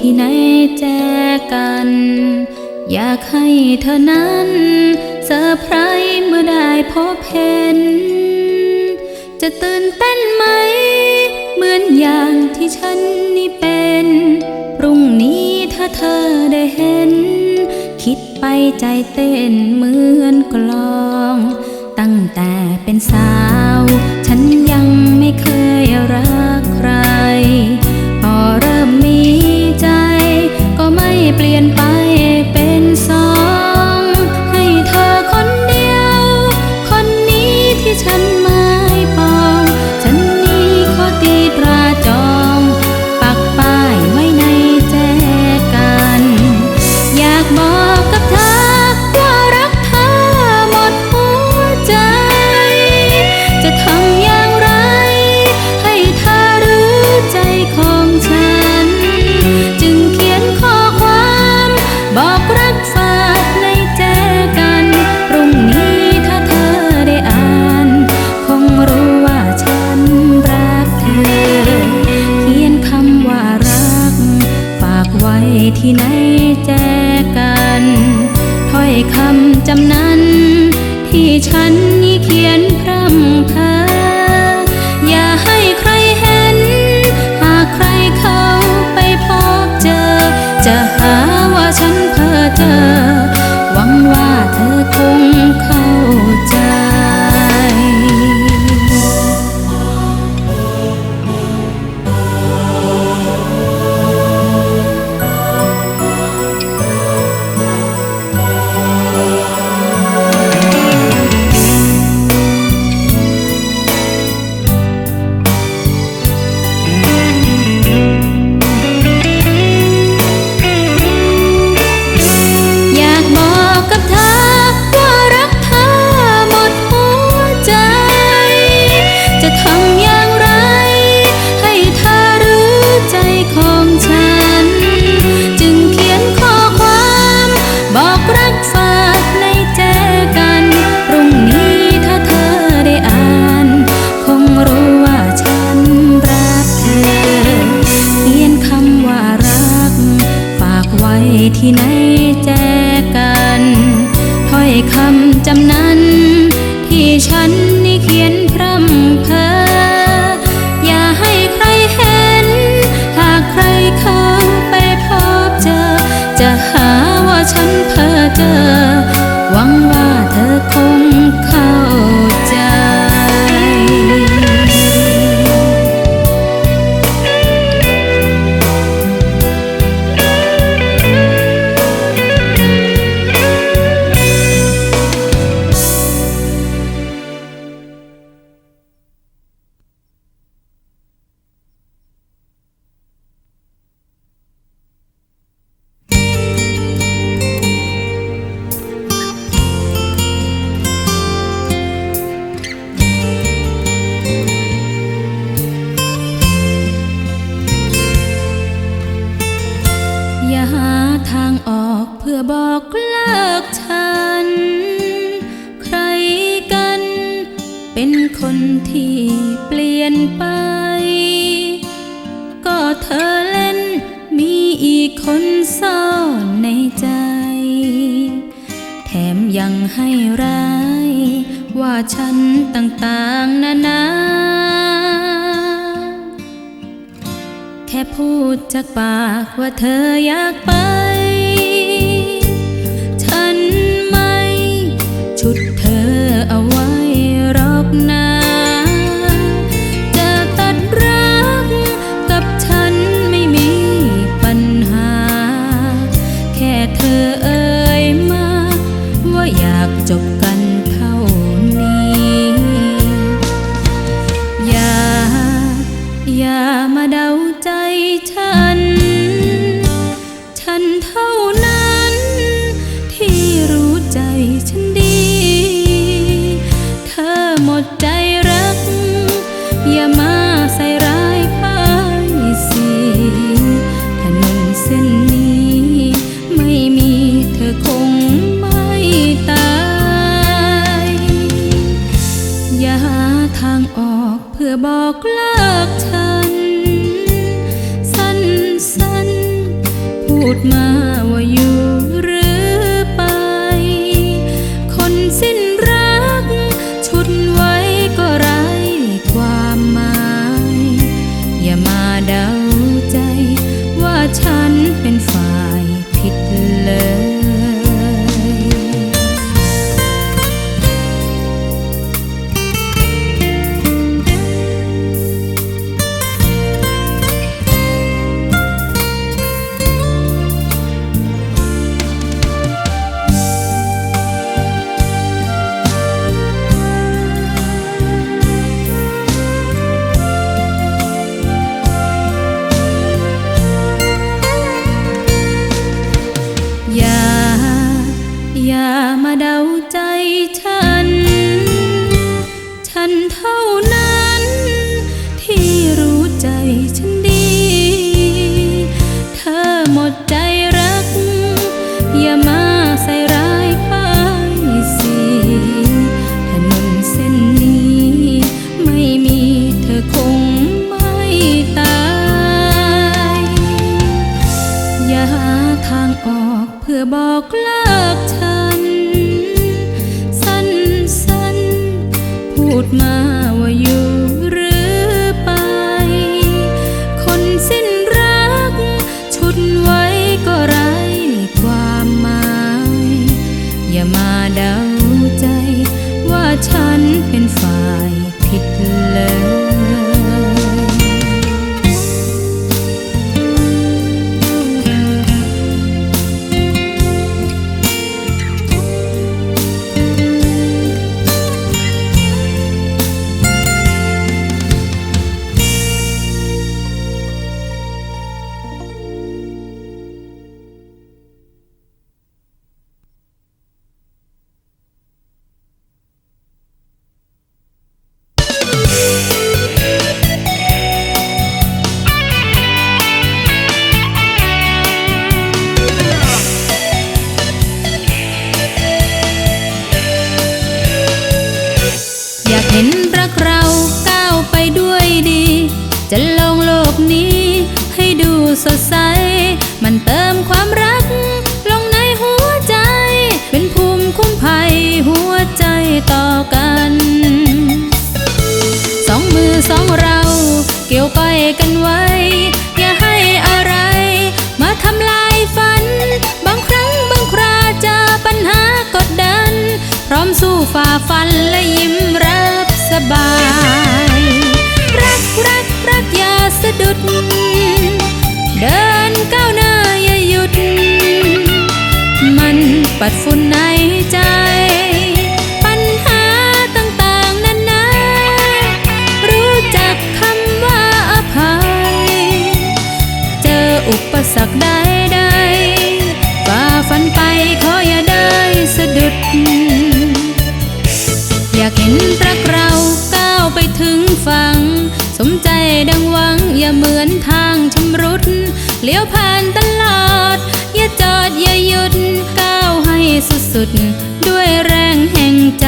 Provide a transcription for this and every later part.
ที่ไหนแจกัน อยากให้เธอนั้นเซอร์ไพรส์เมื่อได้พบเห็น จะตื่นเต้นไหม เหมือนอย่างที่ฉันนี่เป็น พรุ่งนี้ถ้าเธอได้เห็น คิดไปใจเต้นเหมือนกลอง ตั้งแต่เป็นสาว ฉันยังไม่เคยรักใคร พอเริ่มมี เปลี่ยนไป ทำอย่างไร ให้เธอรู้ใจของฉัน จึงเขียนข้อความบอกรักฝากในแจกันพรุ่งนี้ถ้าเธอได้อ่าน คงรู้ว่าฉันรักเธอเขียนคำว่ารัก ฝากไว้ที่ไหนแจกันถ้อยคำจำนั้น ว่ พื่อบอกเลิกฉัน ใครกัน เป็นคนที่เปลี่ยนไป ก็เธอเล่นมีอีกคนซ่อนในใจ แถมยังให้ร้าย ว่าฉันต่างๆนานา แค่พูดจากปากว่าเธออยากไป ดมา สดใส มันเติมความรัก ลงในหัวใจ เป็นภูมิคุ้มภัยหัวใจต่อกัน สองมือสองเรา เกี่ยวก้อยกันไว้ อย่าให้อะไร มาทำลายฝัน บางครั้งบางคราเจอปัญหากดดัน พร้อมสู้ฝ่าฟันและยิ้มรับสบาย รักรักรักอย่าสะดุด ปัดฝุ่นในใจ ปัญหาต่างๆนานารู้จักคำว่าอภัย เจออุปสรรคใดๆฝ่าฟันไปขออย่าได้สะดุด อยากเห็นรักเราก้าวไปถึงฝั่งสมใจดังหวังอย่าเหมือนทางชำรุดเลี้ยวผ่าน สุดๆ ด้วยแรงแห่งใจ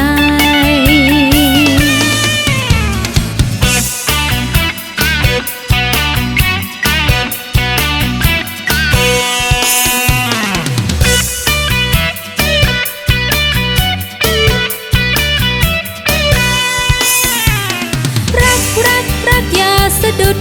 รักรักรักอย่าสะดุด